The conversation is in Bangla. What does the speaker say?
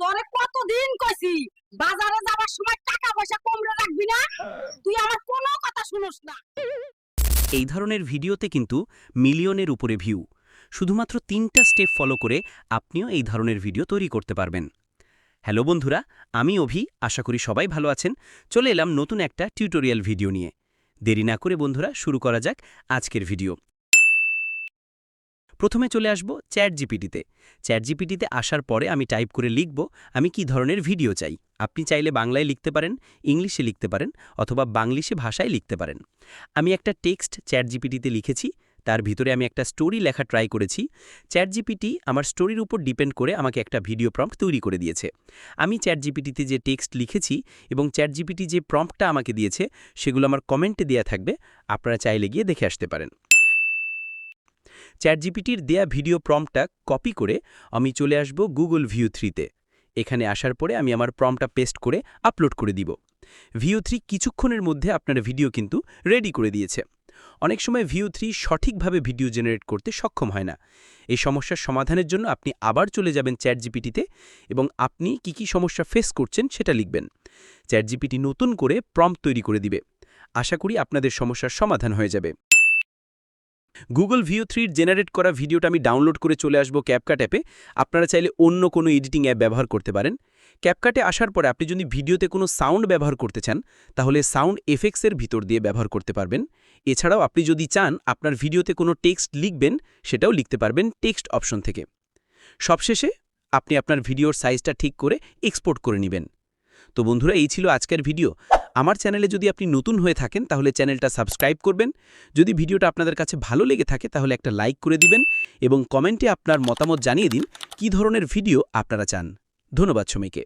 তোরে কতদিন কইছি, বাজারে যাবার সময় টাকা পয়সা কমরে রাখবি না? তুই আমার কোনো কথা শুনোস না। এই ধরনের ভিডিওতে কিন্তু মিলিয়নের উপরে ভিউ। শুধুমাত্র তিনটা স্টেপ ফলো করে আপনিও এই ধরনের ভিডিও তৈরি করতে পারবেন। হ্যালো বন্ধুরা, আমি অভি, আশা করি সবাই ভালো আছেন। চলে এলাম নতুন একটা টিউটোরিয়াল ভিডিও নিয়ে। দেরি না করে বন্ধুরা, শুরু করা যাক আজকের ভিডিও। প্রথমে চলে আসব চ্যাট জিপিটিতে চ্যাট জিপিটিতে আসার পরে আমি টাইপ করে লিখব আমি কি ধরনের ভিডিও চাই। আপনি চাইলে বাংলায় লিখতে পারেন, ইংলিশে লিখতে পারেন অথবা বাংলিশে ভাষায় লিখতে পারেন। আমি একটা টেক্সট চ্যাট জিপিটিতে লিখেছি, তার ভিতরে আমি একটা স্টোরি লেখা ট্রাই করেছি। চ্যাট জিপিটি আমার স্টোরির উপর ডিপেন্ড করে আমাকে একটা ভিডিও প্রম্পট তৈরি করে দিয়েছে। আমি চ্যাট জিপিটিতে যে টেক্সট লিখেছি এবং চ্যাট জিপিটি যে প্রম্পটটা আমাকে দিয়েছে, সেগুলো আমার কমেন্টে দেয়া থাকবে, আপনারা চাইলে গিয়ে দেখে আসতে পারেন। চ্যাট জিপিটির দেয়া ভিডিও প্রম্পটটা কপি করে আমি চলে আসব গুগল ভিউ থ্রিতে। এখানে আসার পরে আমি আমার প্রম্পটটা পেস্ট করে আপলোড করে দিব। ভিউ থ্রি কিছুক্ষণের মধ্যে আপনার ভিডিও কিন্তু রেডি করে দিয়েছে। অনেক সময় ভিউ থ্রি সঠিকভাবে ভিডিও জেনারেট করতে সক্ষম হয় না। এই সমস্যার সমাধানের জন্য আপনি আবার চলে যাবেন চ্যাট জিপিটিতে এবং আপনি কি কি সমস্যা ফেস করছেন সেটা লিখবেন। চ্যাট জিপিটি নতুন করে প্রম্পট তৈরি করে দিবে। আশা করি আপনাদের সমস্যার সমাধান হয়ে যাবে। গুগল ভিও থ্রির জেনারেট করা ভিডিওটা আমি ডাউনলোড করে চলে আসব ক্যাপকাট অ্যাপে আপনারা চাইলে অন্য কোনো এডিটিং অ্যাপ ব্যবহার করতে পারেন। ক্যাপকাটে আসার পরে আপনি যদি ভিডিওতে কোনো সাউন্ড ব্যবহার করতে চান, তাহলে সাউন্ড এফেক্টসের ভিতর দিয়ে ব্যবহার করতে পারবেন। এছাড়াও আপনি যদি চান, আপনার ভিডিওতে কোনো টেক্সট লিখবেন, সেটাও লিখতে পারবেন টেক্সট অপশন থেকে। সবশেষে আপনি আপনার ভিডিওর সাইজটা ঠিক করে এক্সপোর্ট করে নেবেন। তো বন্ধুরা, এই ছিল আজকের ভিডিও আমার চ্যানেলে যদি আপনি নতুন হয়ে থাকেন, তাহলে চ্যানেলটা সাবস্ক্রাইব করবেন। যদি ভিডিওটা আপনাদের কাছে ভালো লেগে থাকে, তাহলে একটা লাইক করে দিবেন এবং কমেন্টে আপনার মতামত জানিয়ে দিন, কি ধরনের ভিডিও আপনারা চান। ধন্যবাদ সময়কে